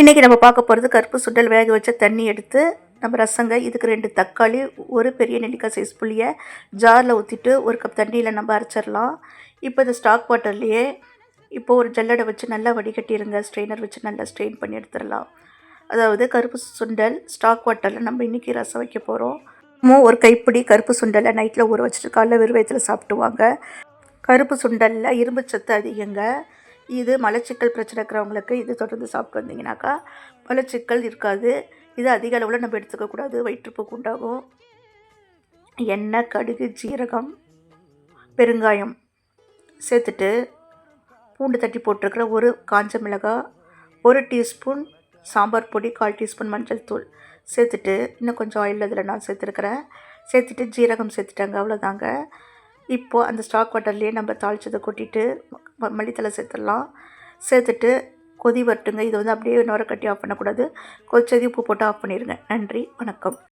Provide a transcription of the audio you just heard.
இன்றைக்கி நம்ம பார்க்க போகிறது கருப்பு சுண்டல் வேக வச்ச தண்ணி எடுத்து நம்ம ரசங்க இதுக்கு ரெண்டு தக்காளி ஒரு பெரிய நெல்லிக்காய் சைஸ் புளியை ஜாரில் ஊற்றிட்டு ஒரு கப் தண்ணியில் நம்ம அரைச்சிடலாம். இப்போ இந்த ஸ்டாக் வாட்டர்லேயே இப்போ ஒரு ஜல்லடை வச்சு நல்லா வடிகட்டிடுங்க ஸ்ட்ரெயினர் வச்சு நல்லா ஸ்ட்ரெயின் பண்ணி எடுத்துடலாம். அதாவது கருப்பு சுண்டல் ஸ்டாக் வாட்டரில் நம்ம இன்றைக்கி ரசம் வைக்க போகிறோம் மூ ஒரு கைப்பிடி கருப்பு சுண்டலை நைட்டில் ஊற வச்சுட்டு காலைல வெறும் வயிற்றுல சாப்பிட்டுவாங்க. கருப்பு சுண்டலில் இரும்பு சத்து அதிகங்க. இது மலச்சிக்கல் பிரச்சனை இருக்கிறவங்களுக்கு இது தொடர்ந்து சாப்பிட்டு வந்தீங்கன்னாக்கா மலச்சிக்கல் இருக்காது. இது அதிக அளவில் நம்ம எடுத்துக்கக்கூடாது. வயிற்றுப்போக்கு உண்டாகும் எண்ணெய் கடுகு ஜீரகம் பெருங்காயம் சேர்த்துட்டு பூண்டு தட்டி போட்டிருக்கிற ஒரு காஞ்ச மிளகாய் ஒரு டீஸ்பூன் சாம்பார் பொடி கால் டீஸ்பூன் மஞ்சள் தூள் சேர்த்துட்டு இன்னும் கொஞ்சம் ஆயில் அதில் நான் சேர்த்துருக்குறேன். சேர்த்துட்டு ஜீரகம் சேர்த்துட்டாங்க அவ்வளோதாங்க இப்போது அந்த ஸ்டாக் வாட்டர்லேயே நம்ம தாளிச்சதை கொட்டிட்டு மல்லித்தலை சேர்த்துடலாம். சேர்த்துட்டு கொதி வரட்டுங்க. இது வந்து அப்படியே நுர கட்டி ஆஃப் பண்ணக்கூடாது. கொச்சதி உப்பு போட்டு ஆஃப் பண்ணிடுங்க நன்றி. வணக்கம்.